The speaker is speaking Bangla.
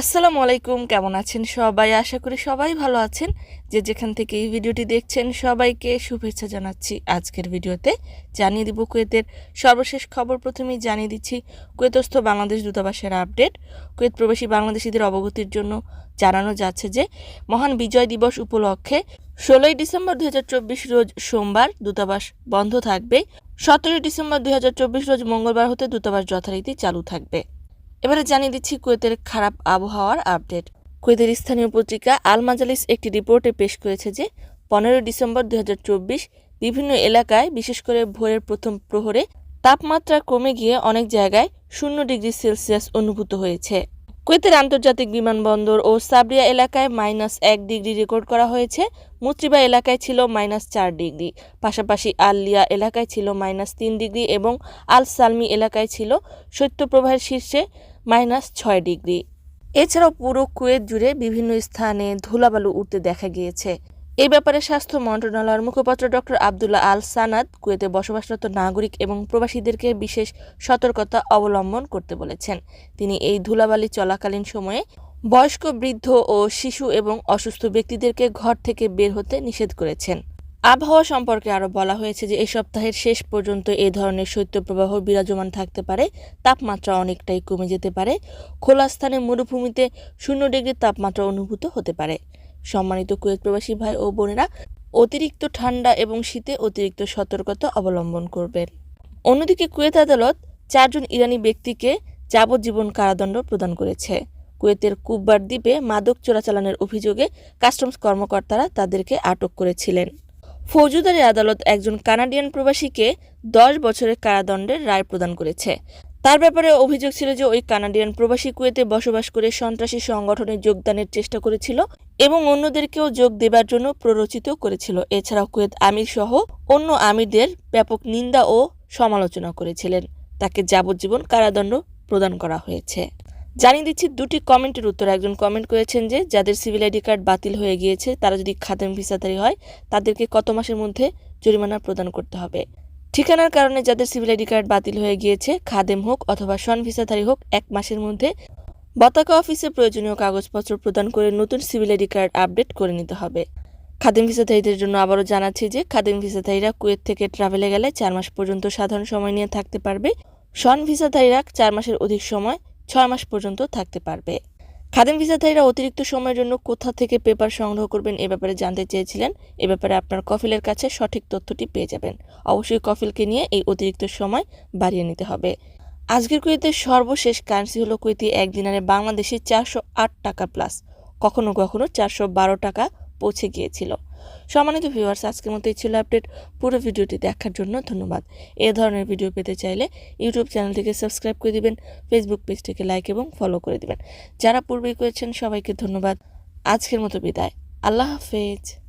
আসসালামু আলাইকুম, কেমন আছেন সবাই? আশা করি সবাই ভালো আছেন। যে যেখান থেকে এই ভিডিওটি দেখছেন, সবাইকে শুভেচ্ছা জানাচ্ছি। আজকের ভিডিওতে জানিয়ে দিব কুয়েতের সর্বশেষ খবর। প্রথমেই জানিয়ে দিচ্ছি, কুয়েতস্থ বাংলাদেশ দূতাবাসের আপডেট। কুয়েত প্রবাসী বাংলাদেশিদের অবগতির জন্য জানানো যাচ্ছে যে, মহান বিজয় দিবস উপলক্ষে ষোলোই ডিসেম্বর দুই হাজার চব্বিশ রোজ সোমবার দূতাবাস বন্ধ থাকবে। সতেরোই ডিসেম্বর দুই হাজার চব্বিশ রোজ মঙ্গলবার হতে দূতাবাস যথারীতি চালু থাকবে। এবারে জানিয়ে দিচ্ছি কুয়েতের খারাপ আবহাওয়ার আপডেট। কুয়েতের স্থানীয় পত্রিকা আল মাজালিস একটি রিপোর্টে পেশ করেছে যে, পনেরোই ডিসেম্বর দু হাজার চব্বিশ বিভিন্ন এলাকায়, বিশেষ করে ভোরের প্রথম প্রহরে, তাপমাত্রা কমে গিয়ে অনেক জায়গায় শূন্য ডিগ্রি সেলসিয়াস অনুভূত হয়েছে। কুয়েতের আন্তর্জাতিক বিমানবন্দর ও সাবরিয়া এলাকায় মাইনাস এক ডিগ্রি রেকর্ড করা হয়েছে। মুত্রিবা এলাকায় ছিল মাইনাস চার ডিগ্রি। পাশাপাশি আললিয়া এলাকায় ছিল মাইনাস তিন ডিগ্রি এবং আল সালমি এলাকায় ছিল শৈত্যপ্রবাহের শীর্ষে মাইনাস ছয় ডিগ্রি। এছাড়াও পুরো কুয়েত জুড়ে বিভিন্ন স্থানে ধুলাবালু উঠতে দেখা গিয়েছে। এই ব্যাপারে স্বাস্থ্য মন্ত্রণালয়ের মুখপাত্র ডক্টর আবদুল্লাহ আল সানাদ কুয়েতে বসবাসরত নাগরিক এবং প্রবাসীদেরকে বিশেষ সতর্কতা অবলম্বন করতে বলেছেন। তিনি এই ধুলাবালি চলাকালীন সময়ে বয়স্ক বৃদ্ধ ও শিশু এবং অসুস্থ ব্যক্তিদেরকে ঘর থেকে বের হতে নিষেধ করেছেন। আবহাওয়া সম্পর্কে আরও বলা হয়েছে যে এই সপ্তাহের শেষ পর্যন্ত এ ধরনের শৈত্যপ্রবাহ বিরাজমান থাকতে পারে। তাপমাত্রা অনেকটাই কমে যেতে পারে। খোলা স্থানে মরুভূমিতে শূন্য ডিগ্রি তাপমাত্রা অনুভূত হতে পারে। সম্মানিত কুয়েত প্রবাসী ভাই ও বোনেরা, অতিরিক্ত ঠান্ডা এবং শীতে অতিরিক্ত সতর্কতা অবলম্বন করবেন। অন্যদিকে কুয়েত আদালত চারজন ইরানি ব্যক্তিকে যাবজ্জীবন কারাদণ্ড প্রদান করেছে। কুয়েতের কুব্বার দ্বীপে মাদক চোরাচালানের অভিযোগে কাস্টমস কর্মকর্তারা তাদেরকে আটক করেছিলেন। ফৌজদারি আদালত একজন কানাডিয়ান প্রবাসীকে দশ বছরের কারাদণ্ডের রায় প্রদান করেছে। তার ব্যাপারে অভিযোগ ছিল যে ওই কানাডিয়ান প্রবাসী কুয়েতে বসবাস করে সন্ত্রাসী সংগঠনে যোগদানের চেষ্টা করেছিল এবং অন্যদেরকেও যোগ দেবার জন্য প্ররোচিত করেছিল। এছাড়াও কুয়েত আমির সহ অন্য আমিরদের ব্যাপক নিন্দা ও সমালোচনা করেছিলেন। তাকে যাবজ্জীবন কারাদণ্ড প্রদান করা হয়েছে। জানিয়ে দিচ্ছি দুটি কমেন্টের উত্তর। একজন কমেন্ট করেছেন যে, যাদের সিভিল আইডি কার্ড বাতিল হয়ে গিয়েছে, তারা যদি খাদেম ভিসাধারী হয়, তাদেরকে কত মাসের মধ্যে জরিমানা প্রদান করতে হবে? ঠিকানার কারণে যাদের সিভিল আইডি কার্ড বাতিল হয়ে গিয়েছে, খাদেম হোক অথবা সন ভিসাধারী হোক, এক মাসের মধ্যে বতাকা অফিসে প্রয়োজনীয় কাগজপত্র প্রদান করে নতুন সিভিল আইডি কার্ড আপডেট করে নিতে হবে। খাদিম ভিসাধারীদের জন্য আবারও জানাচ্ছি যে, খাদিম ভিসাধারীরা কুয়েত থেকে ট্রাভেলে গেলে চার মাস পর্যন্ত সাধারণ সময় নিয়ে থাকতে পারবে। সন ভিসাধারীরা চার মাসের অধিক সময় ছয় মাস পর্যন্ত থাকতে পারবে। খাদিম ভিসাধারীরা অতিরিক্ত সময়ের জন্য কোথা থেকে পেপার সংগ্রহ করবেন এ ব্যাপারে জানতে চেয়েছিলেন। এ ব্যাপারে আপনার কফিলের কাছে সঠিক তথ্যটি পেয়ে যাবেন। অবশ্যই কফিলকে নিয়ে এই অতিরিক্ত সময় বাড়িয়ে নিতে হবে। আজকের কুয়েতের সর্বশেষ কারেন্সি হলো কুয়েতি এক দিনারে বাংলাদেশে চারশো আট টাকা প্লাস কখনো কখনো চারশো বারো টাকা পৌঁছে গিয়েছিল। সম্মানিত ভিউয়ার্স আজকের মতো এই ছিল আপডেট পুরো ভিডিওটি দেখার জন্য ধন্যবাদ। এ ধরনের ভিডিও পেতে চাইলে ইউটিউব চ্যানেলটিকে সাবস্ক্রাইব করে দিবেন ফেসবুক পেজটিকে লাইক এবং ফলো করে দিবেন। যারা পূর্বেই করেছেন, সবাইকে ধন্যবাদ। আজকের মতো বিদায়। আল্লাহ হাফেজ।